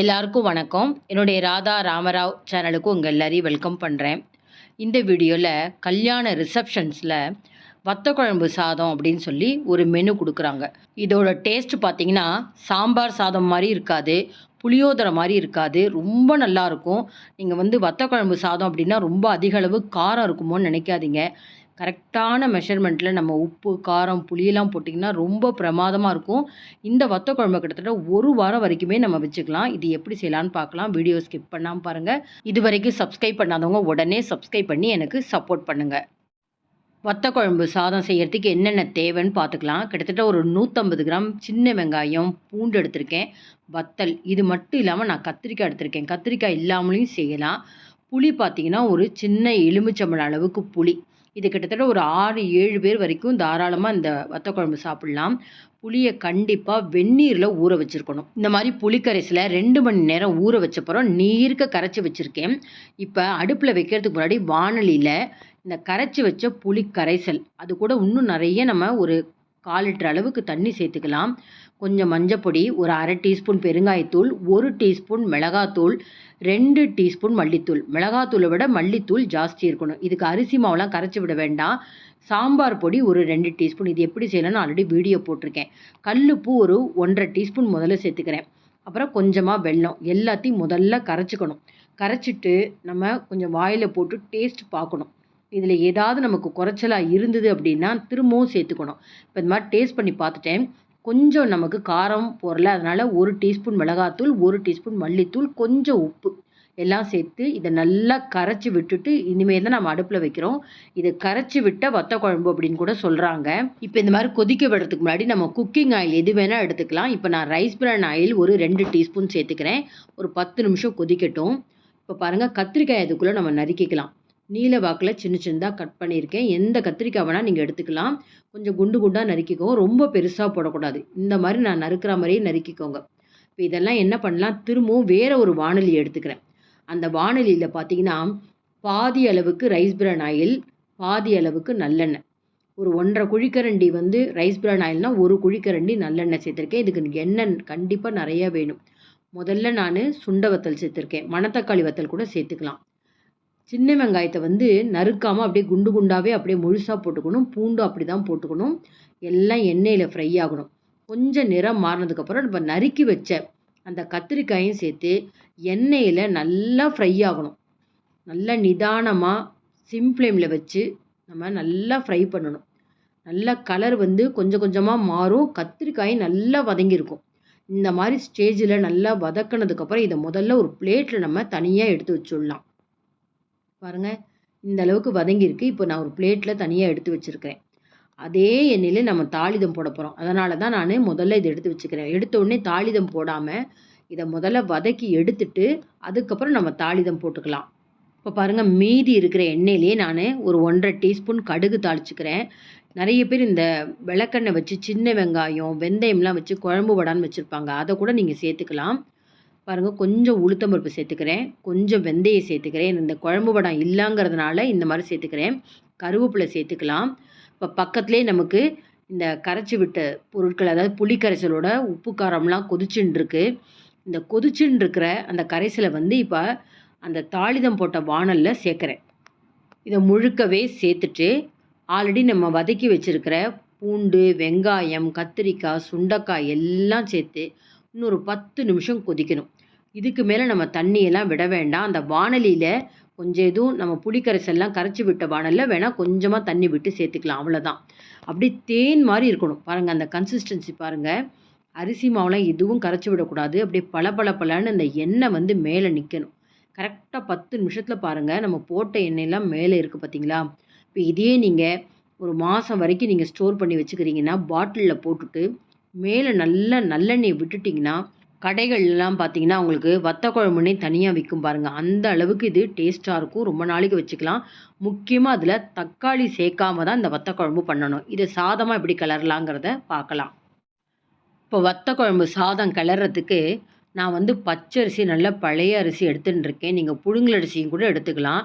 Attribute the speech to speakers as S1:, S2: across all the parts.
S1: எல்லாருக்கும் வணக்கம். என்னுடைய ராதா ராமராவ் சேனலுக்கு உங்கள் எல்லாரையும் வெல்கம் பண்ணுறேன் இந்த வீடியோவில் கல்யாண ரிசப்ஷன்ஸில் வத்த குழம்பு சாதம் அப்படின்னு சொல்லி ஒரு மெனு கொடுக்குறாங்க. இதோட டேஸ்ட் பார்த்தீங்கன்னா சாம்பார் சாதம் மாதிரி இருக்காது புளியோதரை மாதிரி இருக்காது ரொம்ப நல்லா இருக்கும். நீங்கள் வந்து வத்த குழம்பு சாதம் அப்படின்னா ரொம்ப அதிக அளவு காரம் இருக்குமோன்னு நினைக்காதீங்க. கரெக்டான மெஷர்மெண்ட்டில் நம்ம உப்பு காரம் புளியெல்லாம் போட்டிங்கன்னா ரொம்ப பிரமாதமாக இருக்கும். இந்த வத்த குழம்பு கிட்டத்தட்ட ஒரு வாரம் வரைக்குமே நம்ம வச்சுக்கலாம். இது எப்படி செய்யலான்னு பார்க்கலாம். வீடியோ ஸ்கிப் பண்ணாமல் பாருங்கள் இது வரைக்கும் சப்ஸ்கிரைப் பண்ணாதவங்க உடனே சப்ஸ்கிரைப் பண்ணி எனக்கு சப்போர்ட் பண்ணுங்கள் வத்த குழம்பு சாதம் செய்கிறதுக்கு என்னென்ன தேவைன்னு பார்த்துக்கலாம். கிட்டத்தட்ட ஒரு நூற்றம்பது கிராம் சின்ன வெங்காயம் பூண்டு எடுத்திருக்கேன். வத்தல் இது மட்டும் இல்லாமல் நான் கத்திரிக்காய் எடுத்திருக்கேன். கத்திரிக்காய் இல்லாமலையும் செய்யலாம். புளி பார்த்தீங்கன்னா ஒரு சின்ன எலுமிச்சம்பழம் அளவுக்கு புளி. இது கிட்டத்தட்ட ஒரு ஆறு ஏழு பேர் வரைக்கும் தாராளமாக இந்த வத்த குழம்பு சாப்பிட்லாம். புளியை கண்டிப்பாக வெந்நீரில் ஊற வச்சுருக்கணும். இந்த மாதிரி புளிக்கரைசில் ரெண்டு மணி நேரம் ஊற வச்சப்பறம் நீர்க்க கரைச்சி வச்சுருக்கேன். இப்போ அடுப்பில் வைக்கிறதுக்கு முன்னாடி வானொலியில் இந்த கரைச்சி வச்ச புளி கரைசல் அது கூட இன்னும் நிறைய நம்ம ஒரு கால் லிட்டர் அளவுக்கு தண்ணி சேர்த்துக்கலாம். கொஞ்சம் மஞ்சப்பொடி ஒரு அரை டீஸ்பூன் பெருங்காயத்தூள் ஒரு டீஸ்பூன் மிளகாத்தூள் ரெண்டு டீஸ்பூன் மல்லித்தூள். மிளகாத்தூளை விட மல்லித்தூள் ஜாஸ்தி இருக்கணும். இதுக்கு அரிசி மாவுலாம் கரைச்சி விட வேண்டாம். சாம்பார் பொடி ஒரு ரெண்டு டீஸ்பூன். இது எப்படி செய்யலாம்னு ஆல்ரெடி வீடியோ போட்டிருக்கேன். கல்லுப்பு ஒரு ஒன்றரை டீஸ்பூன் முதல்ல சேர்த்துக்கிறேன். அப்புறம் கொஞ்சமாக வெல்லம். எல்லாத்தையும் முதல்ல கரைச்சிக்கணும். கரைச்சிட்டு நம்ம கொஞ்சம் வாயில் போட்டு டேஸ்ட் பார்க்கணும். இதில் ஏதாவது நமக்கு குறைச்சலாக இருந்தது அப்படின்னா திரும்பவும் சேர்த்துக்கணும். இப்போ இந்த மாதிரி டேஸ்ட் பண்ணி பார்த்துட்டேன். கொஞ்சம் நமக்கு காரம் போடல அதனால் ஒரு டீஸ்பூன் மிளகாத்தூள் ஒரு டீஸ்பூன் மல்லித்தூள் கொஞ்சம் உப்பு எல்லாம் சேர்த்து இதை நல்லா கரைச்சி விட்டுட்டு இனிமேல் தான் நம்ம அடுப்பில் வைக்கிறோம். இதை கரைச்சி விட்ட வத்த குழம்பு அப்படின்னு கூட சொல்கிறாங்க இப்போ இந்த மாதிரி கொதிக்க விடுறதுக்கு முன்னாடி நம்ம குக்கிங் ஆயில் எது வேணால் எடுத்துக்கலாம். இப்போ நான் ரைஸ் பிரான் ஆயில் ஒரு ரெண்டு டீஸ்பூன் சேர்த்துக்கிறேன். ஒரு பத்து நிமிஷம் கொதிக்கட்டும். இப்போ பாருங்கள் கத்திரிக்காய் அதுக்குள்ளே நம்ம நறுக்கிக்கலாம். நீல வாக்கில் சின்ன சின்னதாக கட் பண்ணியிருக்கேன். எந்த கத்திரிக்காய் வேணால் நீங்கள் எடுத்துக்கலாம். கொஞ்சம் குண்டு குண்டாக நறுக்கிக்கோங்க. ரொம்ப பெருசாக போடக்கூடாது. இந்த மாதிரி நான் நறுக்கிற மாதிரியே நறுக்கிக்கோங்க. இப்போ இதெல்லாம் என்ன பண்ணலாம்? திரும்பவும் வேறு ஒரு வானொலி எடுத்துக்கிறேன். அந்த வானொலியில் பார்த்தீங்கன்னா பாதி அளவுக்கு ரைஸ் பிரான் ஆயில் பாதி அளவுக்கு நல்லெண்ணெய். ஒரு ஒன்றரை குழிக்கரண்டி வந்து ரைஸ் பிரான் ஆயில்னால் ஒரு குழிக்கரண்டி நல்லெண்ணெய் சேர்த்துருக்கேன். இதுக்கு எண்ணெய் கண்டிப்பாக நிறையா வேணும். முதல்ல நான் சுண்ட வத்தல் சேர்த்துருக்கேன். மணத்தக்காளி வத்தல் கூட சேர்த்துக்கலாம். சின்ன வெங்காயத்தை வந்து நறுக்காமல் அப்படியே குண்டு குண்டாகவே அப்படியே முழுசாக போட்டுக்கணும். பூண்டும் அப்படி தான் போட்டுக்கணும். எல்லாம் எண்ணெயில் ஃப்ரை ஆகணும். கொஞ்சம் நிறம் மாறினதுக்கப்புறம் நம்ம நறுக்கி வச்ச அந்த கத்திரிக்காயும் சேர்த்து எண்ணெயில் நல்லா ஃப்ரை ஆகணும். நல்லா நிதானமாக சிம் ஃப்ளேமில் வச்சு நம்ம நல்லா ஃப்ரை பண்ணணும். நல்லா கலர் வந்து கொஞ்சம் கொஞ்சமாக மாறும். கத்திரிக்காயும் நல்லா வதங்கியிருக்கும். இந்த மாதிரி ஸ்டேஜில் நல்லா வதக்கினதுக்கப்புறம் இதை முதல்ல ஒரு பிளேட்டில் நம்ம தனியாக எடுத்து வச்சுடலாம். பாருங்கள் இந்த அளவுக்கு வதங்கியிருக்கு. இப்போ நான் ஒரு பிளேட்டில் தனியாக எடுத்து வச்சுருக்கிறேன். அதே எண்ணெயில் நம்ம தாளிதம் போட போகிறோம் அதனால தான் நான் முதல்ல இதை எடுத்து வச்சுக்கிறேன். எடுத்த உடனே தாளிதம் போடாமல் இதை முதல்ல வதக்கி எடுத்துட்டு அதுக்கப்புறம் நம்ம தாளிதம் போட்டுக்கலாம். இப்போ பாருங்கள் மீதி இருக்கிற எண்ணெயிலே நான் ஒரு ஒன்றரை டீஸ்பூன் கடுகு தாளிச்சுக்கிறேன். நிறைய பேர் இந்த விளக்கெண்ணெய் வச்சு சின்ன வெங்காயம் வெந்தயம்லாம் வச்சு குழம்பு வடான்னு வச்சுருப்பாங்க. அதை கூட நீங்கள் சேர்த்துக்கலாம். பாருங்கள் கொஞ்சம் உளுத்தம் பருப்பு சேர்த்துக்கிறேன். கொஞ்சம் வெந்தயம் சேர்த்துக்கிறேன். இந்த குழம்பு வடம் இல்லைங்கிறதுனால இந்த மாதிரி சேர்த்துக்கிறேன். கருவேப்பிலை சேர்த்துக்கலாம். இப்போ பக்கத்துலேயே நமக்கு இந்த கரைச்சி விட்ட பொருட்கள் அதாவது புளி கரைசலோட உப்பு காரம்லாம் கொதிச்சுன்னு இருக்கு இந்த கொதிச்சுன்னு இருக்கிற அந்த கரைசலை வந்து இப்போ அந்த தாளிதம் போட்ட வானலில் சேர்க்குறேன். இதை முழுக்கவே சேர்த்துட்டு ஆல்ரெடி நம்ம வதக்கி வச்சுருக்கிற பூண்டு வெங்காயம் கத்திரிக்காய் சுண்டக்காய் எல்லாம் சேர்த்து இன்னொரு பத்து நிமிஷம் கொதிக்கணும். இதுக்கு மேலே நம்ம தண்ணியெல்லாம் விட வேண்டாம். அந்த வானலியில் கொஞ்சம் எதுவும் நம்ம புளிக்கரைசல்லாம் கரைச்சி விட்ட வானலில் வேணால் கொஞ்சமாக தண்ணி விட்டு சேர்த்துக்கலாம். அவ்வளோதான் அப்படி தேன் மாதிரி இருக்கணும். பாருங்கள் அந்த கன்சிஸ்டன்சி பாருங்கள் அரிசி மாவுலாம் எதுவும் கரைச்சி விடக்கூடாது. அப்படியே பல பல பலன்னு அந்த எண்ணெய் வந்து மேலே நிற்கணும் கரெக்டாக பத்து நிமிஷத்தில் பாருங்கள் நம்ம போட்ட எண்ணெயெல்லாம் மேலே இருக்குது பார்த்தீங்களா இப்போ இதே நீங்கள் ஒரு மாதம் வரைக்கும் நீங்கள் ஸ்டோர் பண்ணி வச்சுக்கிறீங்கன்னா பாட்டிலில் போட்டுட்டு மேலே நல்ல நல்லெண்ணெய் விட்டுட்டிங்கன்னா கடைகள்லாம் பார்த்தீங்கன்னா உங்களுக்கு வத்த குழம்புனே தனியாக விற்கும் பாருங்கள் அந்த அளவுக்கு இது டேஸ்ட்டாக இருக்கும். ரொம்ப நாளைக்கு வச்சுக்கலாம். முக்கியமாக அதில் தக்காளி சேர்க்காம தான் இந்த வத்த குழம்பு பண்ணணும். இதை சாதமாக எப்படி கிளறலாங்கிறத பார்க்கலாம். இப்போ வத்த குழம்பு சாதம் கிளறதுக்கு நான் வந்து பச்சரிசி நல்ல பழைய அரிசி எடுத்துன்னு இருக்கேன் நீங்கள் புழுங்கல் அரிசியும் கூட எடுத்துக்கலாம்.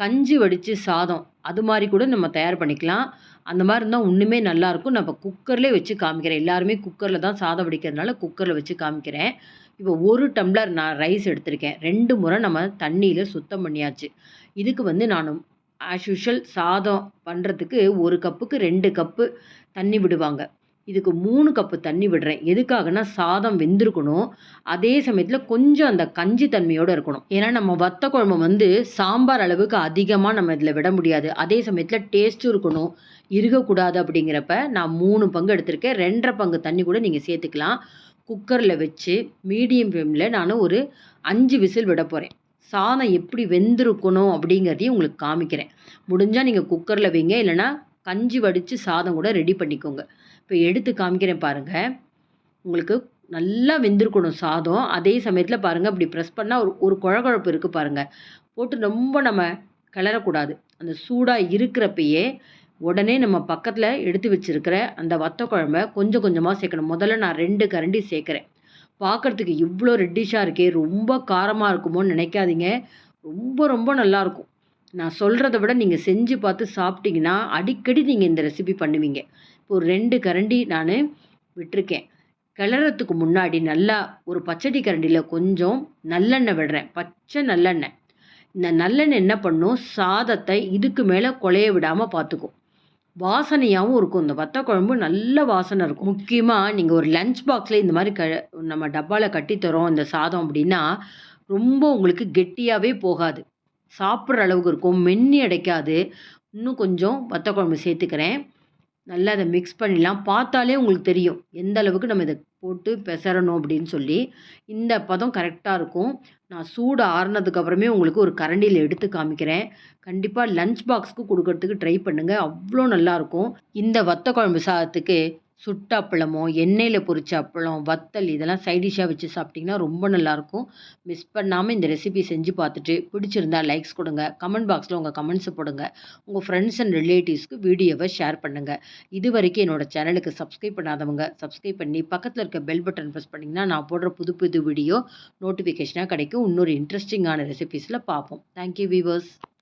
S1: கஞ்சி வடித்து சாதம் அது மாதிரி கூட நம்ம தயார் பண்ணிக்கலாம். அந்த மாதிரி இருந்தால் இன்னுமே நல்லாயிருக்கும் நான் இப்போ குக்கர்லேயே வச்சு காமிக்கிறேன். எல்லாருமே குக்கரில் தான் சாதம் வடிக்கிறதுனால குக்கரில் வச்சு காமிக்கிறேன். இப்போ ஒரு டம்ளர் நான் ரைஸ் எடுத்திருக்கேன். ரெண்டு முறை நம்ம தண்ணியில் சுத்தம் பண்ணியாச்சு. இதுக்கு வந்து நான் ஆஸ் யூஷுவல் சாதம் பண்ணுறதுக்கு ஒரு கப்புக்கு ரெண்டு கப்பு தண்ணி விடுவாங்க. இதுக்கு மூணு கப்பு தண்ணி விடுறேன். எதுக்காகனா சாதம் வெந்திருக்கணும். அதே சமயத்தில் கொஞ்சம் அந்த கஞ்சி தன்மையோடு இருக்கணும். ஏன்னா நம்ம வத்த குழம்பு வந்து சாம்பார் அளவுக்கு அதிகமாக நம்ம இதில் விட முடியாது. அதே சமயத்தில் டேஸ்ட்டும் இருக்கணும். இருக்கக்கூடாது அப்படிங்கிறப்ப நான் மூணு பங்கு எடுத்திருக்கேன். ரெண்டரை பங்கு தண்ணி கூட நீங்கள் சேர்த்துக்கலாம். குக்கரில் வச்சு மீடியம் ஃப்ளேமில் நான் ஒரு அஞ்சு விசில் விட போகிறேன் சாதம் எப்படி வெந்திருக்கணும் அப்படிங்கிறதையும் உங்களுக்கு காமிக்கிறேன். முடிஞ்சால் நீங்கள் குக்கரில் வைங்க. இல்லைனா கஞ்சி வடித்து சாதம் கூட ரெடி பண்ணிக்கோங்க. இப்போ எடுத்து காமிக்கிறேன் பாருங்கள் உங்களுக்கு நல்லா வெந்திருக்கணும் சாதம். அதே சமயத்தில் பாருங்கள் அப்படி ப்ரெஸ் பண்ணால் ஒரு ஒரு குழகுழப்பு இருக்குது பாருங்கள் போட்டு ரொம்ப நம்ம கிளறக்கூடாது. அந்த சூடாக இருக்கிறப்பயே உடனே நம்ம பக்கத்தில் எடுத்து வச்சுருக்கிற அந்த வத்த குழம்ப கொஞ்சம் கொஞ்சமாக சேர்க்கணும். முதல்ல நான் ரெண்டு கரண்டி சேர்க்குறேன். பார்க்குறதுக்கு இவ்வளோ ரெட்டிஷாக இருக்கே ரொம்ப காரமாக இருக்குமோன்னு நினைக்காதீங்க. ரொம்ப ரொம்ப நல்லாயிருக்கும் நான் சொல்கிறத விட நீங்கள் செஞ்சு பார்த்து சாப்பிட்டீங்கன்னா அடிக்கடி நீங்கள் இந்த ரெசிபி பண்ணுவீங்க. இப்போ ஒரு ரெண்டு கரண்டி நான் விட்டிருக்கேன். கிளறத்துக்கு முன்னாடி நல்லா ஒரு பச்சடி கரண்டியில் கொஞ்சம் நல்லெண்ணெய் விடுறேன். பச்சை நல்லெண்ணெய். இந்த நல்லெண்ணெய் என்ன பண்ணும்? சாதத்தை இதுக்கு மேலே கொலைய விடாமல் பார்த்துக்கும் வாசனையாகவும் இருக்கும். இந்த வத்த குழம்பு நல்ல வாசனை இருக்கும். முக்கியமாக நீங்கள் ஒரு லஞ்ச் பாக்ஸில் இந்த மாதிரி க நம்ம டப்பாவில் கட்டித்தரோம் இந்த சாதம் அப்படின்னா ரொம்ப உங்களுக்கு கெட்டியாகவே போகாது. சாப்பிட்ற அளவுக்கு இருக்கும். மென்னி அடைக்காது. இன்னும் கொஞ்சம் வத்த குழம்பு சேர்த்துக்கிறேன். நல்லா அதை மிக்ஸ் பண்ணிடலாம். பார்த்தாலே உங்களுக்கு தெரியும். எந்த அளவுக்கு நம்ம இதை போட்டு பெசரணும் அப்படின்னு சொல்லி. இந்த பதம் கரெக்டாக இருக்கும். நான் சூடு ஆறுனதுக்கப்புறமே உங்களுக்கு ஒரு கரண்டியில் எடுத்து காமிக்கிறேன். கண்டிப்பாக லஞ்ச் பாக்ஸ்க்கு கொடுக்கறதுக்கு ட்ரை பண்ணுங்கள் அவ்வளோ நல்லாயிருக்கும் இந்த வத்த குழம்பு சாதத்துக்கு சுட்ட அப்பளமோ எண்ணெயில் பொரிச்ச அப்பளம் வத்தல் இதெல்லாம் சைடிஷாக வச்சு சாப்பிட்டிங்கன்னா ரொம்ப நல்லாயிருக்கும். மிஸ் பண்ணாமல் இந்த ரெசிபி செஞ்சு பார்த்துட்டு பிடிச்சிருந்தா லைக்ஸ் கொடுங்க. கமெண்ட் பாக்ஸில் உங்கள் கமெண்ட்ஸை போடுங்க. உங்கள் ஃப்ரெண்ட்ஸ் அண்ட் ரிலேட்டிவ்ஸ்க்கு வீடியோவை ஷேர் பண்ணுங்கள் இது வரைக்கும் என்னோடய சேனலுக்கு சப்ஸ்கிரைப் பண்ணாதவங்க சப்ஸ்கிரைப் பண்ணி பக்கத்தில் இருக்க பெல் பட்டன் ப்ரெஸ் பண்ணிங்கன்னா நான் போடுற புது புது வீடியோ நோட்டிஃபிகேஷனாக கிடைக்கும். இன்னொரு இன்ட்ரெஸ்டிங்கான ரெசிபீஸில் பார்ப்போம். Thank you viewers